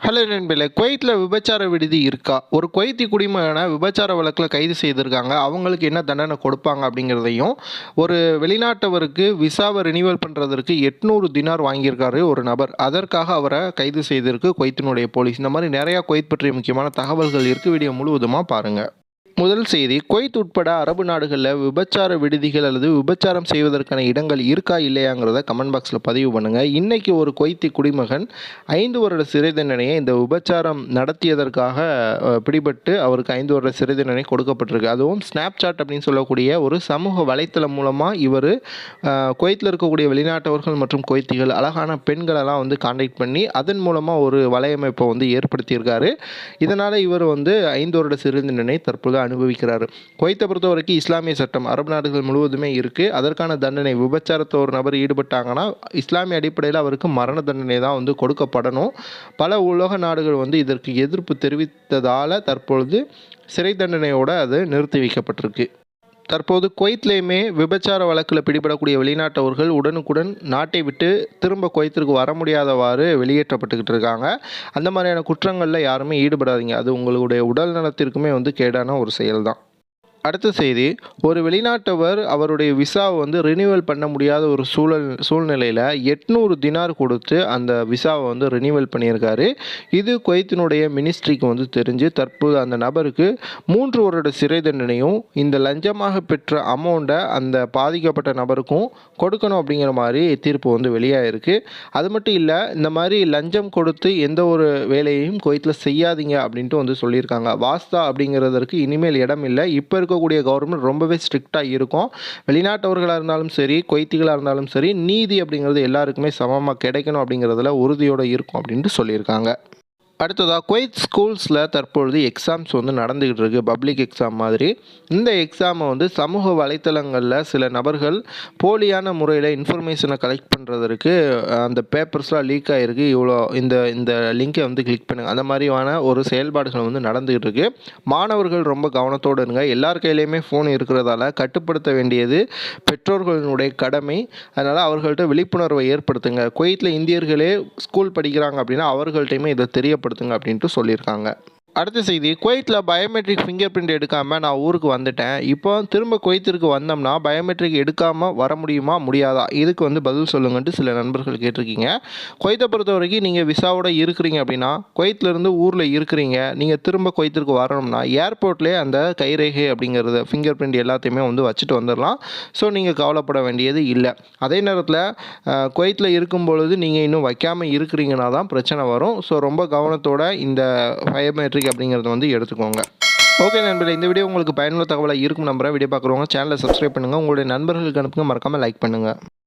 Hello நண்பர்களே குவைத்தில் விபச்சார விடுதி இருக்கா? ஒரு குவைத்தி குடிமகனை விபச்சார வழக்கில் கைது செய்திருக்காங்க. அவங்களுக்கு என்ன தண்டனை கொடுப்பாங்க அப்படிங்கிறதையும் ஒரு வெளிநாட்டவருக்கு விசாவை ரினிவல் பண்ணுறதற்கு எட்நூறு தினார் வாங்கியிருக்காரு ஒரு நபர். அதற்காக அவரை கைது செய்திருக்கு குவைத்தினுடைய போலீஸ். இந்த மாதிரி நிறையா குவைத் பற்றிய முக்கியமான தகவல்கள் இருக்குது வீடியோ முழுவதுமாக பாருங்கள் முதல் செய்தி குவைத் உட்பட அரபு நாடுகளில் விபச்சார விடுதிகள் அல்லது விபச்சாரம் செய்வதற்கான இடங்கள் இருக்கா இல்லையாங்கிறத கமெண்ட் பாக்ஸில் பதிவு பண்ணுங்கள் இன்றைக்கி ஒரு குவைத்தி குடிமகன் ஐந்து வருட சிறை தண்டனையை இந்த விபச்சாரம் நடத்தியதற்காக பிடிபட்டு அவருக்கு ஐந்து வருட சிறை தண்டனை கொடுக்கப்பட்டிருக்கு. அதுவும் ஸ்னாப்சாட் அப்படின்னு சொல்லக்கூடிய ஒரு சமூக வலைத்தளம் மூலமாக இவர் குவைத்தில் இருக்கக்கூடிய வெளிநாட்டவர்கள் மற்றும் குவைத்திகள் அழகான பெண்களெல்லாம் வந்து கான்டாக்ட் பண்ணி அதன் மூலமாக ஒரு வலையமைப்பை வந்து ஏற்படுத்தியிருக்காரு. இதனால் இவர் வந்து ஐந்து வருட சிறை தண்டனை தற்போது அனுபவிக்கிறார். குவைத்தை பொறுத்த வரைக்கும் இஸ்லாமிய சட்டம் அரபு நாடுகள் முழுவதுமே இருக்குது அதற்கான தண்டனை விபச்சாரத்தை ஒரு நபர் ஈடுபட்டாங்கன்னா இஸ்லாமிய அடிப்படையில் அவருக்கு மரண தண்டனை தான் வந்து கொடுக்கப்படணும். பல உலக நாடுகள் வந்து இதற்கு எதிர்ப்பு தெரிவித்ததால் தற்பொழுது சிறை தண்டனையோடு அது நிறுத்தி வைக்கப்பட்டிருக்கு. தற்போது குவைத்லேயுமே விபச்சார வழக்கில் பிடிபடக்கூடிய வெளிநாட்டவர்கள் உடனுக்குடன் நாட்டை விட்டு திரும்ப குவைத்திற்கு வர முடியாதவாறு வெளியேற்றப்பட்டுக்கிட்டு இருக்காங்க. அந்த மாதிரியான குற்றங்களில் யாருமே ஈடுபடாதீங்க. அது உங்களுடைய உடல் நலத்திற்குமே வந்து கேடான ஒரு செயல்தான். அடுத்த செய்தி ஒரு வெளிநாட்டவர் அவருடைய விசாவை வந்து ரினிவல் பண்ண முடியாத ஒரு சூழல் சூழ்நிலையில் எட்நூறு தினார் கொடுத்து அந்த விசாவை வந்து ரினியூவல் பண்ணியிருக்காரு. இது குவைத்தினுடைய மினிஸ்ட்ரிக்கு வந்து தெரிஞ்சு தற்போது அந்த நபருக்கு மூன்று வருட சிறை தண்டனையும் இந்த லஞ்சமாக பெற்ற அமௌண்ட்டை அந்த பாதிக்கப்பட்ட நபருக்கும் கொடுக்கணும் அப்படிங்கிற மாதிரி தீர்ப்பு வந்து வெளியாகிருக்கு அது மட்டும் இல்லை இந்த மாதிரி லஞ்சம் கொடுத்து எந்த ஒரு வேலையையும் குவைத்தில் செய்யாதீங்க அப்படின்ட்டு வந்து சொல்லியிருக்காங்க. வாஸ்தா அப்படிங்கிறதற்கு இனிமேல் இடம் இல்லை. இப்போ இருக்க இருக்கக்கூடிய கவர்மெண்ட் ரொம்பவே ஸ்ட்ரிக்டாக இருக்கும். வெளிநாட்டவர்களாக இருந்தாலும் சரி கொய்த்திகளாக இருந்தாலும் சரி நீதி அப்படிங்கிறது எல்லாருக்குமே சமமாக கிடைக்கணும் அப்படிங்கிறதுல உறுதியோடு இருக்கும் அப்படின்ட்டு சொல்லியிருக்காங்க. அடுத்ததாக குவைத் ஸ்கூல்ஸில் தற்பொழுது எக்ஸாம்ஸ் வந்து நடந்துக்கிட்டு இருக்குது பப்ளிக் எக்ஸாம் மாதிரி. இந்த எக்ஸாமை வந்து சமூக வலைத்தளங்களில் சில நபர்கள் போலியான முறையில் இன்ஃபர்மேஷனை கலெக்ட் பண்ணுறதற்கு அந்த பேப்பர்ஸ்லாம் லீக் ஆகிருக்கு இவ்வளோ இந்த இந்த லிங்கை வந்து கிளிக் பண்ணுங்கள் அந்த மாதிரியான ஒரு செயல்பாடுகள் வந்து நடந்துக்கிட்டு இருக்குது மாணவர்கள் ரொம்ப கவனத்தோடு இருங்க. எல்லார் கையிலையுமே ஃபோன் இருக்கிறதால கட்டுப்படுத்த வேண்டியது பெற்றோர்களினுடைய கடமை. அதனால் அவர்கள்ட்ட விழிப்புணர்வை ஏற்படுத்துங்க. குவைத்தில் இந்தியர்களே ஸ்கூல் படிக்கிறாங்க அப்படின்னா அவர்கள்ட்டையுமே இதை தெரியப்படுத்துங்க அப்படின்ட்டு சொல்லியிருக்காங்க. அடுத்த செய்தி குவைத்தில் பயோமெட்ரிக் ஃபிங்கர் பிரிண்ட் எடுக்காமல் நான் ஊருக்கு வந்துட்டேன். இப்போ திரும்ப குவைத்திற்கு வந்தோம்னா பயோமெட்ரிக் எடுக்காமல் வர முடியுமா முடியாதா? இதுக்கு வந்து பதில் சொல்லுங்கன்ட்டு சில நண்பர்கள் கேட்டிருக்கீங்க. குவைத்தை பொறுத்த வரைக்கும் நீங்கள் விசாவோட இருக்கிறீங்க அப்படின்னா குவைத்திலேருந்து ஊரில் இருக்கிறீங்க. நீங்கள் திரும்ப குவைத்திற்கு வரணும்னா ஏர்போர்ட்லேயே அந்த கைரேகை அப்படிங்கிறது ஃபிங்கர் பிரிண்ட் எல்லாத்தையுமே வந்து வச்சுட்டு வந்துடலாம். ஸோ நீங்கள் கவலைப்பட வேண்டியது இல்லை. அதே நேரத்தில் குவைத்தில் இருக்கும் பொழுது நீங்கள் இன்னும் வைக்காமல் இருக்கிறீங்கன்னா தான் பிரச்சனை வரும். ஸோ ரொம்ப கவனத்தோட இந்த பயோமெட்ரிக் அப்படிங்கிறத வந்து எடுத்துக்கோங்க. ஓகே நண்பர்களே இந்த வீடியோ உங்களுக்கு பயனுள்ள தகவலாக இருக்கும் நம்பரை வீடியோ பார்க்குறவங்க சேனலை சப்ஸ்கிரைப் பண்ணுங்கள் உங்களுடைய நண்பர்களுக்கு அனுப்புங்க. மறக்காமல் லைக் பண்ணுங்கள்